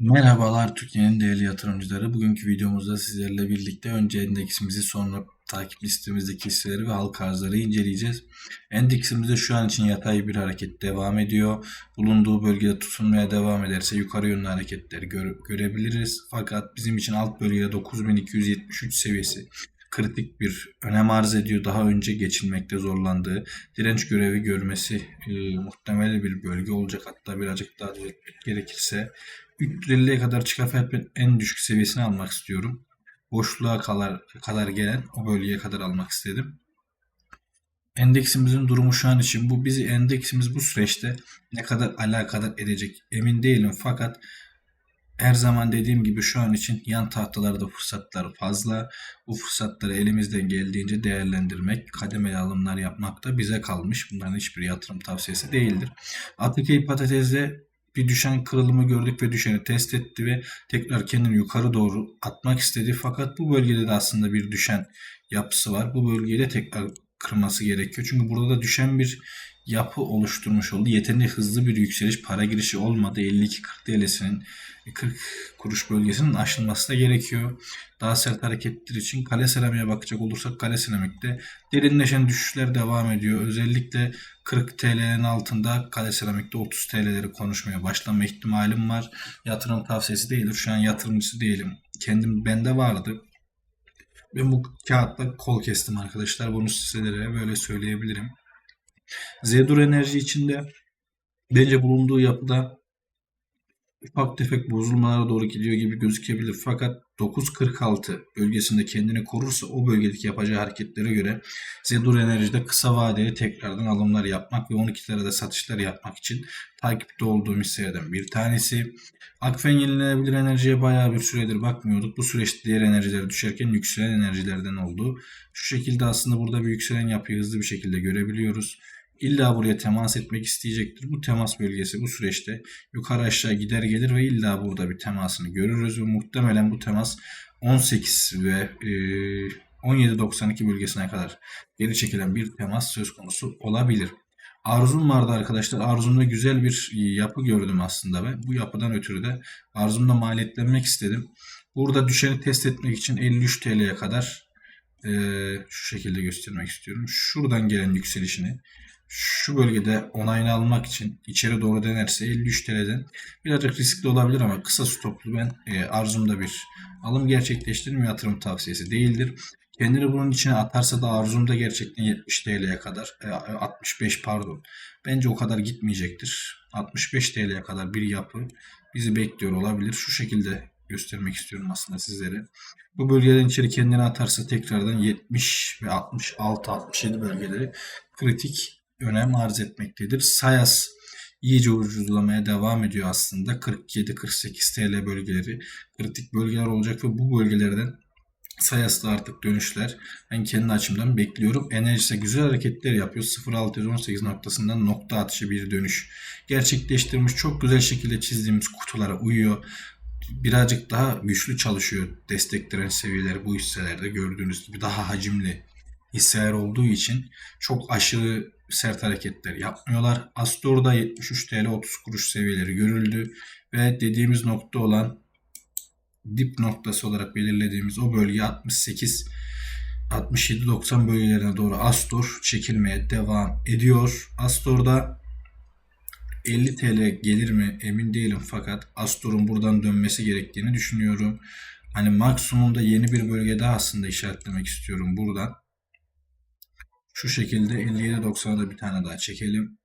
Merhabalar Türkiye'nin değerli yatırımcıları. Bugünkü videomuzda sizlerle birlikte önce endeksimizi sonra takip listemizdeki hisseleri ve halka arzları inceleyeceğiz. Endeksimizde şu an için yatay bir hareket devam ediyor. Bulunduğu bölgede tutunmaya devam ederse yukarı yönlü hareketleri göre- görebiliriz. Fakat bizim için alt bölgede 9273 seviyesi kritik bir önem arz ediyor. Daha önce geçilmekte zorlandığı direnç görevi görmesi e, muhtemel bir bölge olacak. Hatta birazcık daha düzeltmek gerekirse 350'ye kadar çıkar fiyatın en düşük seviyesini almak istiyorum. Boşluğa kadar, kadar gelen o bölgeye kadar almak istedim. Endeksimizin durumu şu an için bu. Bizi endeksimiz bu süreçte ne kadar alakadar edecek emin değilim. Fakat her zaman dediğim gibi şu an için yan tahtalarda fırsatlar fazla. Bu fırsatları elimizden geldiğince değerlendirmek, kademeli alımlar yapmak da bize kalmış. Bunların hiçbir yatırım tavsiyesi değildir. Atikey patatesde bir düşen kırılımı gördük ve düşeni test etti ve tekrar kendini yukarı doğru atmak istedi. Fakat bu bölgede de aslında bir düşen yapısı var. Bu bölgeyi de tekrar kırması gerekiyor. Çünkü burada da düşen bir yapı oluşturmuş oldu. Yeterli hızlı bir yükseliş para girişi olmadı. 52-40 TL'sinin 40 kuruş bölgesinin aşılması da gerekiyor. Daha sert hareketler için kale seramiğe bakacak olursak kale seramikte derinleşen düşüşler devam ediyor. Özellikle 40 TL'nin altında kale seramikte 30 TL'leri konuşmaya başlama ihtimalim var. Yatırım tavsiyesi değildir. Şu an yatırımcısı değilim. Kendim bende vardı. Ben bu kağıtla kol kestim arkadaşlar. Bunu sizlere böyle söyleyebilirim. Zedur Enerji içinde bence bulunduğu yapıda ufak tefek bozulmalara doğru gidiyor gibi gözükebilir. Fakat 9.46 bölgesinde kendini korursa o bölgedeki yapacağı hareketlere göre Zedur Enerji'de kısa vadeli tekrardan alımlar yapmak ve 12 lirada satışlar yapmak için takipte olduğum hisselerden bir tanesi. Akfen yenilenebilir enerjiye bayağı bir süredir bakmıyorduk. Bu süreçte diğer enerjiler düşerken yükselen enerjilerden oldu. Şu şekilde aslında burada bir yükselen yapıyı hızlı bir şekilde görebiliyoruz. İlla buraya temas etmek isteyecektir. Bu temas bölgesi bu süreçte yukarı aşağı gider gelir ve illa burada bir temasını görürüz ve muhtemelen bu temas 18 ve e, 17.92 bölgesine kadar geri çekilen bir temas söz konusu olabilir. Arzum vardı arkadaşlar. Arzumda güzel bir yapı gördüm aslında ben. Bu yapıdan ötürü de arzumda maliyetlenmek istedim. Burada düşeni test etmek için 53 TL'ye kadar e, şu şekilde göstermek istiyorum. Şuradan gelen yükselişini şu bölgede onayını almak için içeri doğru denerse 53 TL'den birazcık riskli olabilir ama kısa stoplu ben e, arzumda bir alım gerçekleştirme yatırım tavsiyesi değildir. Kendini bunun içine atarsa da arzumda gerçekten 70 TL'ye kadar e, 65 pardon bence o kadar gitmeyecektir. 65 TL'ye kadar bir yapı bizi bekliyor olabilir. Şu şekilde göstermek istiyorum aslında sizlere. Bu bölgeden içeri kendini atarsa tekrardan 70 ve 66 67 bölgeleri kritik önem arz etmektedir. Sayas iyice ucuzlamaya devam ediyor aslında. 47-48 TL bölgeleri kritik bölgeler olacak ve bu bölgelerden Sayas'ta artık dönüşler ben kendi açımdan bekliyorum. Enerjisi güzel hareketler yapıyor. 0.618 noktasından nokta atışı bir dönüş gerçekleştirmiş. Çok güzel şekilde çizdiğimiz kutulara uyuyor. Birazcık daha güçlü çalışıyor. Destek direnç seviyeleri bu hisselerde gördüğünüz gibi daha hacimli hisseler olduğu için çok aşırı sert hareketler yapmıyorlar. Astor'da 73 TL 30 kuruş seviyeleri görüldü ve dediğimiz nokta olan dip noktası olarak belirlediğimiz o bölge 68 67-90 bölgelerine doğru Astor çekilmeye devam ediyor. Astor'da 50 TL gelir mi emin değilim fakat Astor'un buradan dönmesi gerektiğini düşünüyorum. Hani maksimumda yeni bir bölge daha aslında işaretlemek istiyorum buradan. Şu şekilde 57.90'a da bir tane daha çekelim.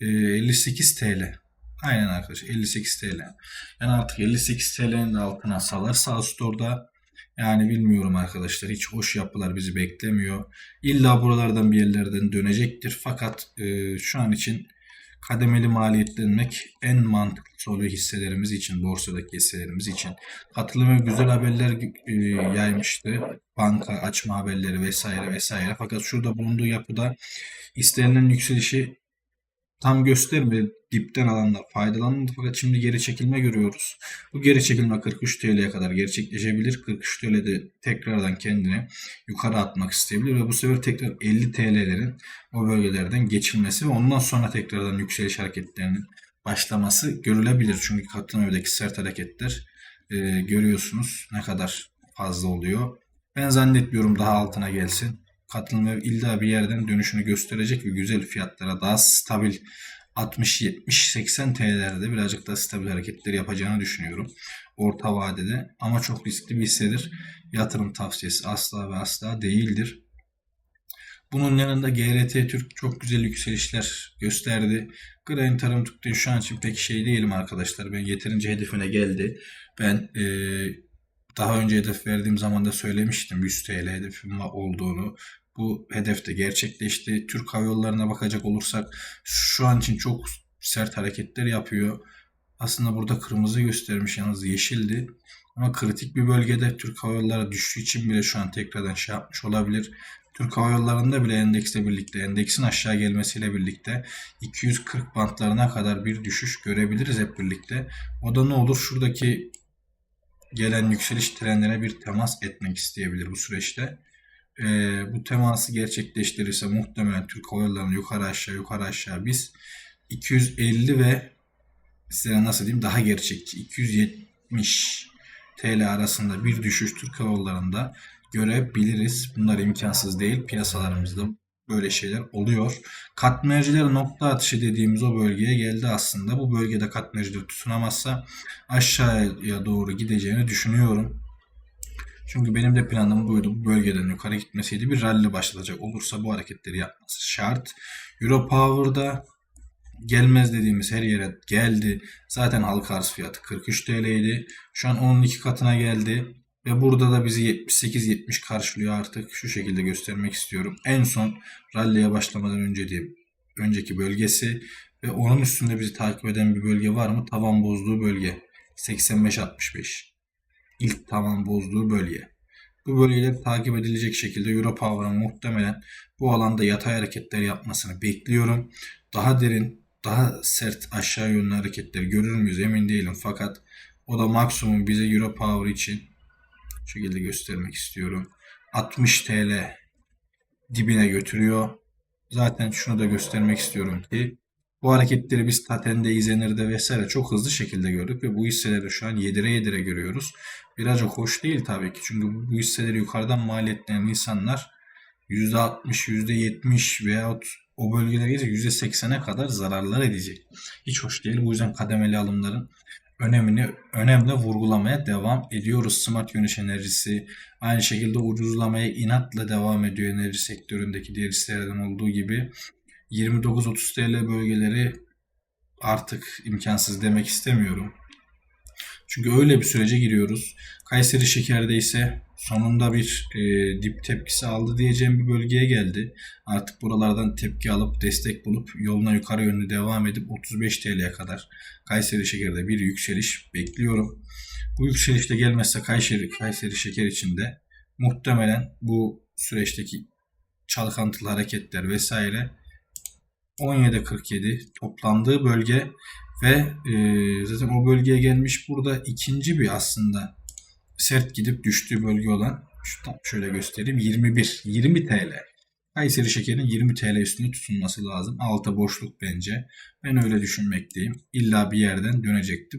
Ee, 58 TL. Aynen arkadaşlar 58 TL. Yani artık 58 TL'nin de altına salarsa Store'da yani bilmiyorum arkadaşlar hiç hoş yapılar bizi beklemiyor. İlla buralardan bir yerlerden dönecektir. Fakat e, şu an için kademeli maliyetlenmek en mantıklı oluyor hisselerimiz için, borsadaki hisselerimiz için. Katılım ve güzel haberler e, yaymıştı. Banka açma haberleri vesaire vesaire. Fakat şurada bulunduğu yapıda istenilen yükselişi tam göstermedi. Dipten alanlar faydalanmadı fakat şimdi geri çekilme görüyoruz. Bu geri çekilme 43 TL'ye kadar gerçekleşebilir. 43 TL'de tekrardan kendini yukarı atmak isteyebilir ve bu sefer tekrar 50 TL'lerin o bölgelerden geçilmesi ve ondan sonra tekrardan yükseliş hareketlerinin başlaması görülebilir. Çünkü katılımdaki sert hareketler e, görüyorsunuz ne kadar fazla oluyor. Ben zannetmiyorum daha altına gelsin. Katılım ev illa bir yerden dönüşünü gösterecek ve güzel fiyatlara daha stabil 60, 70, 80 TL'lerde birazcık daha stabil hareketler yapacağını düşünüyorum. Orta vadede ama çok riskli bir hissedir. Yatırım tavsiyesi asla ve asla değildir. Bunun yanında GRT Türk çok güzel yükselişler gösterdi. Grain Tarım Türk'te şu an için pek şey değilim arkadaşlar. Ben yeterince hedefine geldi. Ben e, daha önce hedef verdiğim zaman da söylemiştim 100 TL hedefim olduğunu. Bu hedef de gerçekleşti. Türk Hava Yolları'na bakacak olursak şu an için çok sert hareketler yapıyor. Aslında burada kırmızı göstermiş yalnız yeşildi. Ama kritik bir bölgede Türk Hava Yolları düştüğü için bile şu an tekrardan şey yapmış olabilir. Türk Hava Yolları'nda bile endeksle birlikte, endeksin aşağı gelmesiyle birlikte 240 bantlarına kadar bir düşüş görebiliriz hep birlikte. O da ne olur? Şuradaki gelen yükseliş trendine bir temas etmek isteyebilir bu süreçte. Ee, bu teması gerçekleştirirse muhtemelen Türk Hava Yolları'nın yukarı aşağı yukarı aşağı biz 250 ve size nasıl diyeyim daha gerçekçi 270 TL arasında bir düşüş Türk Hava Yolları'nda görebiliriz. Bunlar imkansız değil. Piyasalarımızda böyle şeyler oluyor. Katmerciler nokta atışı dediğimiz o bölgeye geldi aslında. Bu bölgede katmerciler tutunamazsa aşağıya doğru gideceğini düşünüyorum. Çünkü benim de planım buydu. Bu bölgeden yukarı gitmeseydi bir rally başlatacak olursa bu hareketleri yapması şart. Euro Power'da gelmez dediğimiz her yere geldi. Zaten halka arz fiyatı 43 TL idi. Şu an 12 katına geldi. Ve burada da bizi 78-70 karşılıyor artık. Şu şekilde göstermek istiyorum. En son rally'e başlamadan önce diye önceki bölgesi ve onun üstünde bizi takip eden bir bölge var mı? Tavan bozduğu bölge. 85-65. İlk tavan bozduğu bölge. Bu bölgeler takip edilecek şekilde Euro Power'ın muhtemelen bu alanda yatay hareketler yapmasını bekliyorum. Daha derin, daha sert aşağı yönlü hareketler görür müyüz emin değilim. Fakat o da maksimum bize Euro Power için şekilde göstermek istiyorum. 60 TL dibine götürüyor. Zaten şunu da göstermek istiyorum ki bu hareketleri biz Taten'de, İzenir'de vesaire çok hızlı şekilde gördük ve bu hisseleri şu an yedire yedire görüyoruz. Birazcık hoş değil tabii ki. Çünkü bu hisseleri yukarıdan maliyetlenen insanlar %60, %70 veyahut o bölgelere gelince %80'e kadar zararlar edecek. Hiç hoş değil. Bu yüzden kademeli alımların önemini önemli vurgulamaya devam ediyoruz. Smart güneş enerjisi aynı şekilde ucuzlamaya inatla devam ediyor enerji sektöründeki diğer hisselerden olduğu gibi. 29-30 TL bölgeleri artık imkansız demek istemiyorum. Çünkü öyle bir sürece giriyoruz. Kayseri Şeker'de ise sonunda bir e, dip tepkisi aldı diyeceğim bir bölgeye geldi. Artık buralardan tepki alıp destek bulup yoluna yukarı yönlü devam edip 35 TL'ye kadar Kayseri Şeker'de bir yükseliş bekliyorum. Bu yükselişte gelmezse Kayseri, Kayseri Şeker içinde muhtemelen bu süreçteki çalkantılı hareketler vesaire 17.47 toplandığı bölge ve e, zaten o bölgeye gelmiş burada ikinci bir aslında sert gidip düştüğü bölge olan şu şöyle göstereyim 21 20 TL. Kayseri şekerin 20 TL üstünde tutulması lazım. Alta boşluk bence. Ben öyle düşünmekteyim. İlla bir yerden dönecekti.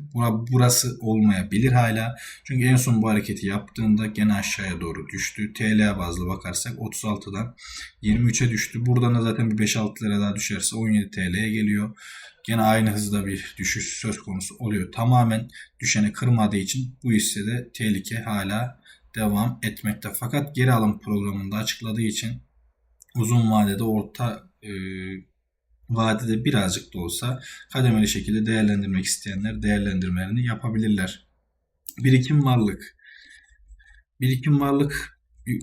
Burası olmayabilir hala. Çünkü en son bu hareketi yaptığında gene aşağıya doğru düştü. TL bazlı bakarsak 36'dan 23'e düştü. Buradan da zaten bir 5-6 lira daha düşerse 17 TL'ye geliyor. Gene aynı hızda bir düşüş söz konusu oluyor. Tamamen düşeni kırmadığı için bu hissede tehlike hala devam etmekte. Fakat geri alım programında açıkladığı için uzun vadede orta e, vadede birazcık da olsa kademeli şekilde değerlendirmek isteyenler değerlendirmelerini yapabilirler. Birikim varlık. Birikim varlık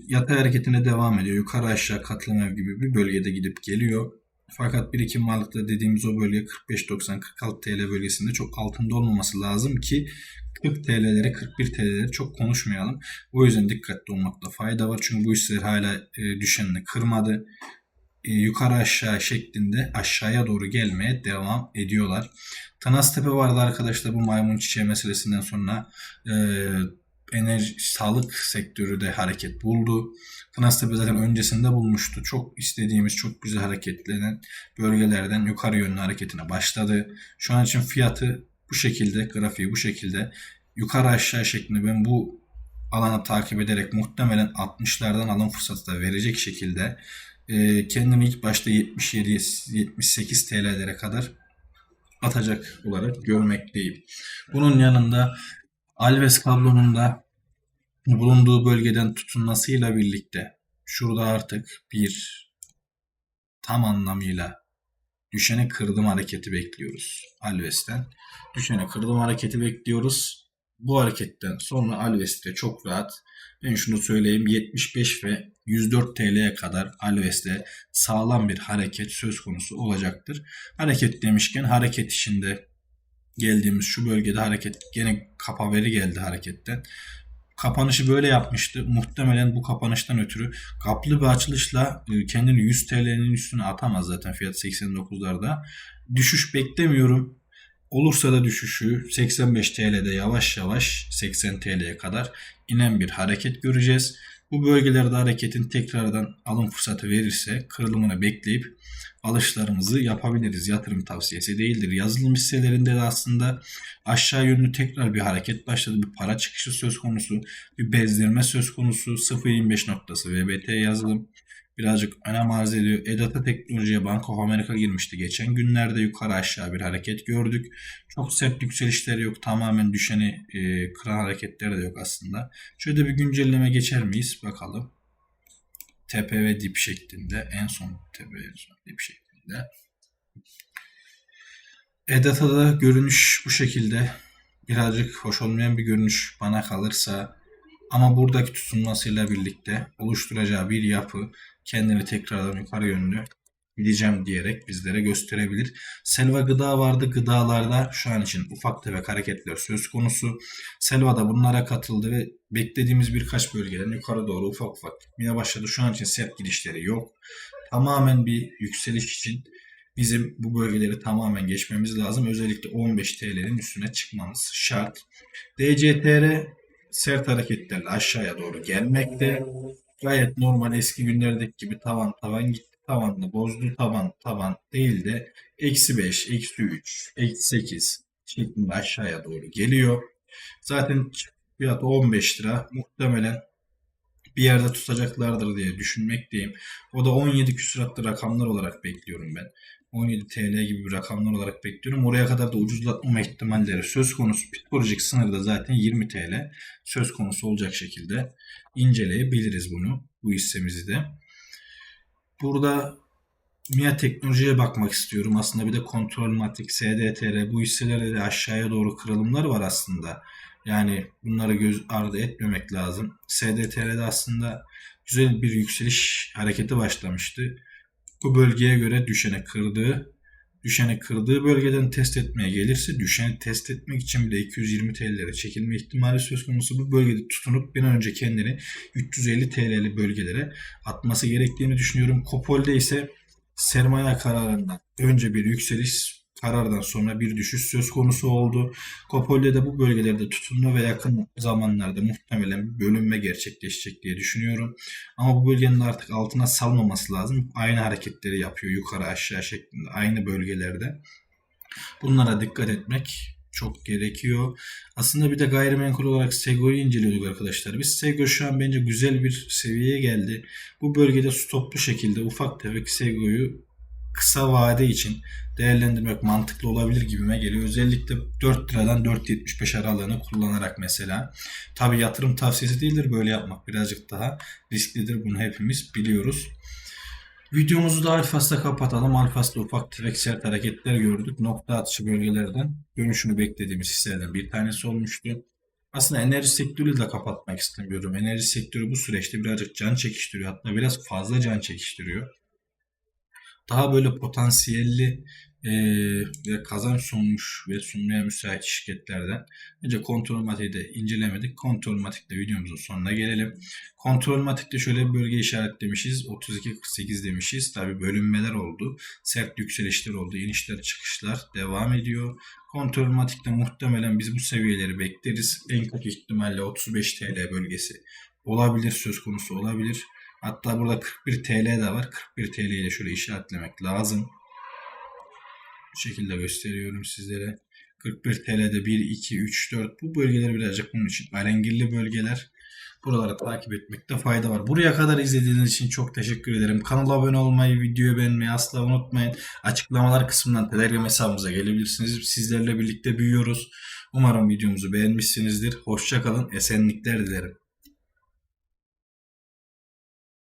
yatay hareketine devam ediyor. Yukarı aşağı ev gibi bir bölgede gidip geliyor. Fakat birikim varlıkta dediğimiz o bölge 45-90-46 TL bölgesinde çok altında olmaması lazım ki 40 TL'leri 41 TL'leri çok konuşmayalım. O yüzden dikkatli olmakta fayda var. Çünkü bu hisseler hala e, düşenini kırmadı. E, yukarı aşağı şeklinde aşağıya doğru gelmeye devam ediyorlar. Tanaztepe vardı arkadaşlar bu maymun çiçeği meselesinden sonra e, enerji, sağlık sektörü de hareket buldu. Kınastepe zaten öncesinde bulmuştu. Çok istediğimiz, çok güzel hareketlenen bölgelerden yukarı yönlü hareketine başladı. Şu an için fiyatı bu şekilde, grafiği bu şekilde yukarı aşağı şeklinde ben bu alanı takip ederek muhtemelen 60'lardan alım fırsatı da verecek şekilde e, kendimi ilk başta 77-78 TL'lere kadar atacak olarak görmekteyim. Bunun yanında Alves kablonun da bulunduğu bölgeden tutunmasıyla birlikte şurada artık bir tam anlamıyla düşeni kırdım hareketi bekliyoruz Alves'ten. Düşeni kırdım hareketi bekliyoruz. Bu hareketten sonra Alves'te çok rahat ben şunu söyleyeyim 75 ve 104 TL'ye kadar Alves'te sağlam bir hareket söz konusu olacaktır. Hareket demişken hareket içinde geldiğimiz şu bölgede hareket gene kapa veri geldi hareketten. Kapanışı böyle yapmıştı. Muhtemelen bu kapanıştan ötürü kaplı bir açılışla e, kendini 100 TL'nin üstüne atamaz zaten fiyat 89'larda. Düşüş beklemiyorum. Olursa da düşüşü 85 TL'de yavaş yavaş 80 TL'ye kadar inen bir hareket göreceğiz. Bu bölgelerde hareketin tekrardan alım fırsatı verirse kırılımını bekleyip alışlarımızı yapabiliriz. Yatırım tavsiyesi değildir. Yazılım hisselerinde de aslında aşağı yönlü tekrar bir hareket başladı. Bir para çıkışı söz konusu, bir bezdirme söz konusu. 0.25 noktası VBT yazılım birazcık önem arz ediyor. Edata Teknoloji'ye Bank of America girmişti. Geçen günlerde yukarı aşağı bir hareket gördük. Çok sert yükselişler yok. Tamamen düşeni e, kıran hareketleri de yok aslında. Şöyle bir güncelleme geçer miyiz? Bakalım. Tepe ve dip şeklinde. En son tepe ve dip şeklinde. Edata'da da görünüş bu şekilde. Birazcık hoş olmayan bir görünüş bana kalırsa ama buradaki tutunmasıyla birlikte oluşturacağı bir yapı kendini tekrardan yukarı yönlü gideceğim diyerek bizlere gösterebilir. Selva gıda vardı. Gıdalarda şu an için ufak tefek hareketler söz konusu. Selva da bunlara katıldı ve beklediğimiz birkaç bölgeden yukarı doğru ufak ufak gitmeye başladı. Şu an için sert gidişleri yok. Tamamen bir yükseliş için bizim bu bölgeleri tamamen geçmemiz lazım. Özellikle 15 TL'nin üstüne çıkmamız şart. DCTR sert hareketlerle aşağıya doğru gelmekte. Gayet normal eski günlerdeki gibi tavan tavan gitti. Tavanla bozdu tavan tavan değil de eksi 5, eksi 3, eksi 8 şeklinde aşağıya doğru geliyor. Zaten fiyatı 15 lira. Muhtemelen bir yerde tutacaklardır diye düşünmekteyim. O da 17 küsuratlı rakamlar olarak bekliyorum ben. 17 TL gibi bir rakamlar olarak bekliyorum. Oraya kadar da ucuzlatma ihtimalleri söz konusu. Psikolojik sınırda zaten 20 TL söz konusu olacak şekilde inceleyebiliriz bunu. Bu hissemizi de. Burada MIA teknolojiye bakmak istiyorum. Aslında bir de kontrol matik, SDTR bu hisselerde de aşağıya doğru kırılımlar var aslında. Yani bunları göz ardı etmemek lazım. SDTR'de aslında güzel bir yükseliş hareketi başlamıştı. Bu bölgeye göre düşene kırdığı, düşeni kırdığı bölgeden test etmeye gelirse düşeni test etmek için bile 220 TL'lere çekilme ihtimali söz konusu. Bu bölgede tutunup bir an önce kendini 350 TL'li bölgelere atması gerektiğini düşünüyorum. Kopol'de ise sermaye kararından önce bir yükseliş karardan sonra bir düşüş söz konusu oldu. Kopol'de de bu bölgelerde tutunma ve yakın zamanlarda muhtemelen bölünme gerçekleşecek diye düşünüyorum. Ama bu bölgenin artık altına salmaması lazım. Aynı hareketleri yapıyor yukarı aşağı şeklinde aynı bölgelerde. Bunlara dikkat etmek çok gerekiyor. Aslında bir de gayrimenkul olarak Sego'yu inceliyorduk arkadaşlar. Biz Sego şu an bence güzel bir seviyeye geldi. Bu bölgede stoplu şekilde ufak tefek Sego'yu kısa vade için değerlendirmek mantıklı olabilir gibime geliyor. Özellikle 4 liradan 4.75 aralığını kullanarak mesela. Tabi yatırım tavsiyesi değildir böyle yapmak birazcık daha risklidir bunu hepimiz biliyoruz. Videomuzu da Alfas'ta kapatalım. Alfas'ta ufak tefek sert hareketler gördük. Nokta atışı bölgelerden dönüşünü beklediğimiz hisselerden bir tanesi olmuştu. Aslında enerji sektörüyle de kapatmak istemiyorum. Enerji sektörü bu süreçte birazcık can çekiştiriyor. Hatta biraz fazla can çekiştiriyor. Daha böyle potansiyelli e, ve kazanç sunmuş ve sunmaya müsait şirketlerden önce kontrolmatiği de incelemedik. Kontrolmatikte videomuzun sonuna gelelim. Kontrolmatikte şöyle bir bölge işaretlemişiz. 32-48 demişiz. Tabi bölünmeler oldu. Sert yükselişler oldu. inişler çıkışlar devam ediyor. Kontrolmatikte muhtemelen biz bu seviyeleri bekleriz. En kötü ihtimalle 35 TL bölgesi olabilir söz konusu olabilir. Hatta burada 41 TL de var. 41 TL'yi de şöyle işaretlemek lazım. Bu şekilde gösteriyorum sizlere. 41 TL'de 1, 2, 3, 4 bu bölgeler birazcık bunun için alengirli bölgeler. Buraları takip etmekte fayda var. Buraya kadar izlediğiniz için çok teşekkür ederim. Kanala abone olmayı, videoyu beğenmeyi asla unutmayın. Açıklamalar kısmından Telegram hesabımıza gelebilirsiniz. Sizlerle birlikte büyüyoruz. Umarım videomuzu beğenmişsinizdir. Hoşçakalın, esenlikler dilerim.